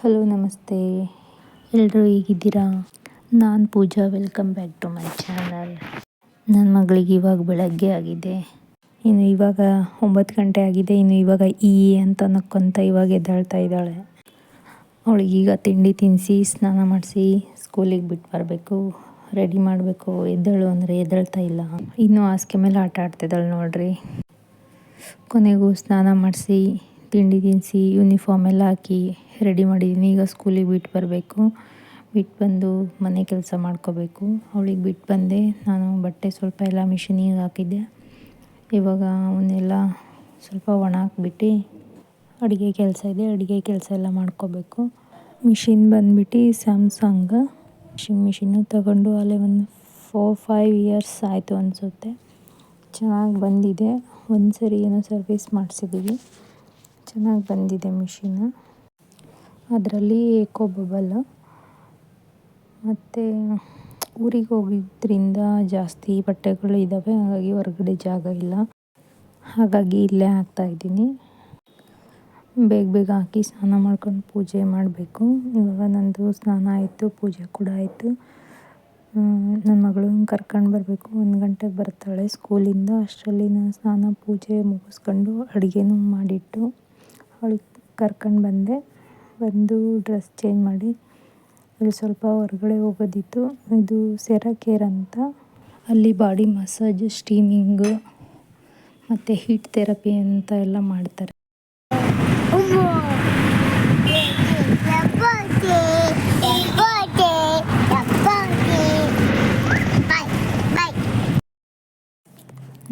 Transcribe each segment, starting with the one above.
Hello ನಮಸ್ತೆ. ಎಲ್ಲರೂ ಹೇಗಿದ್ದೀರಾ? ನಾನು Pooja welcome back to my channel ನನ್ನ ಮಗಳಿಗೆ ಇವಾಗ ಬೆಳಗ್ಗೆ ಆಗಿದೆ. ಇನ್ನು ಇವಾಗ ಒಂಬತ್ತು ಗಂಟೆ ಆಗಿದೆ. ಇನ್ನು ಇವಾಗ ಈ ಅಂತ ನಕ್ಕೊಂತ ಇವಾಗ ಎದ್ದಾಳ್ತಾ ಇದ್ದಾಳೆ. ಈಗ ತಿಂಡಿ ತಿನ್ನಿಸಿ ಸ್ನಾನ ಮಾಡಿಸಿ ಸ್ಕೂಲಿಗೆ ಬಿಟ್ಟು ಬರಬೇಕು. ರೆಡಿ ಮಾಡಬೇಕು. ಎದ್ದಳು ಅಂದರೆ ಎದ್ದೇಳ್ತಾ ಇಲ್ಲ. ಇನ್ನೂ ಹಾಸಿಗೆ ಮೇಲೆ ಆಟ ಆಡ್ತಿದ್ದಾಳೆ ನೋಡ್ರಿ. ಕೊನೆಗೂ ಸ್ನಾನ ಮಾಡಿಸಿ ತಿಂಡಿ ತಿನಿಸಿ ಯೂನಿಫಾರ್ಮ್ ಎಲ್ಲ ಹಾಕಿ ರೆಡಿ ಮಾಡಿದ್ದೀನಿ. ಈಗ ಸ್ಕೂಲಿಗೆ ಬಿಟ್ಟು ಬರಬೇಕು. ಬಿಟ್ಟು ಬಂದು ಮನೆ ಕೆಲಸ ಮಾಡ್ಕೋಬೇಕು. ಅವಳಿಗೆ ಬಿಟ್ಟು ಬಂದೆ. ನಾನು ಬಟ್ಟೆ ಸ್ವಲ್ಪ ಎಲ್ಲ ಮಿಷಿನಿಗೆ ಹಾಕಿದ್ದೆ. ಇವಾಗ ಅವನ್ನೆಲ್ಲ ಸ್ವಲ್ಪ ಒಣ ಹಾಕ್ಬಿಟ್ಟು ಅಡುಗೆ ಕೆಲಸ ಇದೆ. ಅಡುಗೆ ಕೆಲಸ ಎಲ್ಲ ಮಾಡ್ಕೋಬೇಕು. ಮಿಷಿನ್ ಬಂದ್ಬಿಟ್ಟು ಸ್ಯಾಮ್ಸಂಗ್ ವಾಷಿಂಗ್ ಮಿಷಿನ್ನು ತಗೊಂಡು ಅಲ್ಲೇ ಒಂದು ಫೋರ್ ಫೈವ್ ಇಯರ್ಸ್ ಆಯಿತು ಅನಿಸುತ್ತೆ. ಚೆನ್ನಾಗಿ ಬಂದಿದೆ. ಒಂದು ಸರಿ ಏನೋ ಸರ್ವಿಸ್ ಮಾಡಿಸಿದ್ದೀವಿ. ಚೆನ್ನಾಗಿ ಬಂದಿದೆ ಮಿಷಿನ್. ಅದರಲ್ಲಿ ಏಕೋ ಬಬಲ್ ಮತ್ತು ಊರಿಗೆ ಹೋಗಿದ್ದರಿಂದ ಜಾಸ್ತಿ ಬಟ್ಟೆಗಳು ಇದ್ದಾವೆ ಹಾಗಾಗಿ ಹೊರಗಡೆ ಜಾಗ ಇಲ್ಲ. ಹಾಗಾಗಿ ಇಲ್ಲೇ ಹಾಕ್ತಾಯಿದ್ದೀನಿ ಬೇಗ ಬೇಗ ಹಾಕಿ ಸ್ನಾನ ಮಾಡ್ಕೊಂಡು ಪೂಜೆ ಮಾಡಬೇಕು. ಇವಾಗ ನಂದು ಸ್ನಾನ ಆಯಿತು, ಪೂಜೆ ಕೂಡ ಆಯಿತು. ನನ್ನ ಮಗಳು ಕರ್ಕೊಂಡು ಬರಬೇಕು. ಒಂದು ಗಂಟೆಗೆ ಬರ್ತಾಳೆ ಸ್ಕೂಲಿಂದ. ಅಷ್ಟರಲ್ಲಿ ನಾನು ಸ್ನಾನ ಪೂಜೆ ಮುಗಿಸ್ಕೊಂಡು ಅಡುಗೆನೂ ಮಾಡಿಟ್ಟು ಅವಳಿಗೆ ಕರ್ಕೊಂಡು ಬಂದೆ. ಬಂದು ಡ್ರೆಸ್ ಚೇಂಜ್ ಮಾಡಿ ಅಲ್ಲಿ ಸ್ವಲ್ಪ ಹೊರಗಡೆ ಹೋಗೋದಿತ್ತು. ಇದು ಸೆರಾ ಅಂತ. ಅಲ್ಲಿ ಬಾಡಿ ಮಸಾಜ್ ಸ್ಟೀಮಿಂಗು ಮತ್ತು ಹೀಟ್ ಥೆರಪಿ ಅಂತ ಎಲ್ಲ ಮಾಡ್ತಾರೆ.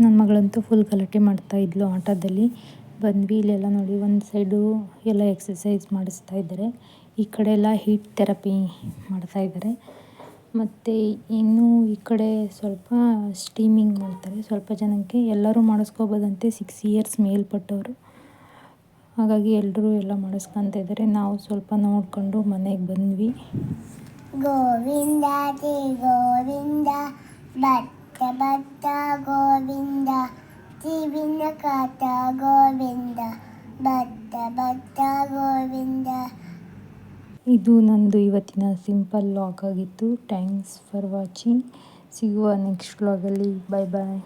ನನ್ನ ಮಗಳಂತೂ ಫುಲ್ ಗಲಾಟೆ ಮಾಡ್ತಾಯಿದ್ಲು ಆಟೋದಲ್ಲಿ. ಬಂದ್ವಿ ಇಲ್ಲೆಲ್ಲ ನೋಡಿ ಒಂದು ಸೈಡು ಎಲ್ಲ ಎಕ್ಸಸೈಸ್ ಮಾಡಿಸ್ತಾ ಇದ್ದಾರೆ. ಈ ಕಡೆ ಎಲ್ಲ ಹೀಟ್ ಥೆರಪಿ ಮಾಡ್ತಾ ಇದ್ದಾರೆ. ಮತ್ತು ಇನ್ನೂ ಈ ಕಡೆ ಸ್ವಲ್ಪ ಸ್ಟೀಮಿಂಗ್ ಮಾಡ್ತಾರೆ. ಸ್ವಲ್ಪ ಜನಕ್ಕೆ ಎಲ್ಲರೂ ಮಾಡಿಸ್ಕೋಬೋದಂತೆ ಸಿಕ್ಸ್ ಇಯರ್ಸ್ ಮೇಲ್ಪಟ್ಟವರು. ಹಾಗಾಗಿ ಎಲ್ಲರೂ ಎಲ್ಲ ಮಾಡಿಸ್ಕೊತ ಇದ್ದಾರೆ. ನಾವು ಸ್ವಲ್ಪ ನೋಡಿಕೊಂಡು ಮನೆಗೆ ಬಂದ್ವಿ. ಗೋವಿಂದ ಗೋವಿಂದ. ಭತ್ತ ಭತ್ತ ಗೋವಿಂದ. ಜೀವಿನ ಕಾತ ಗೋವಿಂದ ಭತ್ತ ಭತ್ತ ಗೋವಿಂದ. ಇದು ನಂದು ಇವತ್ತಿನ ಸಿಂಪಲ್ ಲಾಗ್ ಆಗಿತ್ತು. ಥ್ಯಾಂಕ್ಸ್ ಫಾರ್ ವಾಚಿಂಗ್ ಸಿಗುವ ನೆಕ್ಸ್ಟ್ ಲಾಗಲ್ಲಿ ಬಾಯ್ ಬಾಯ್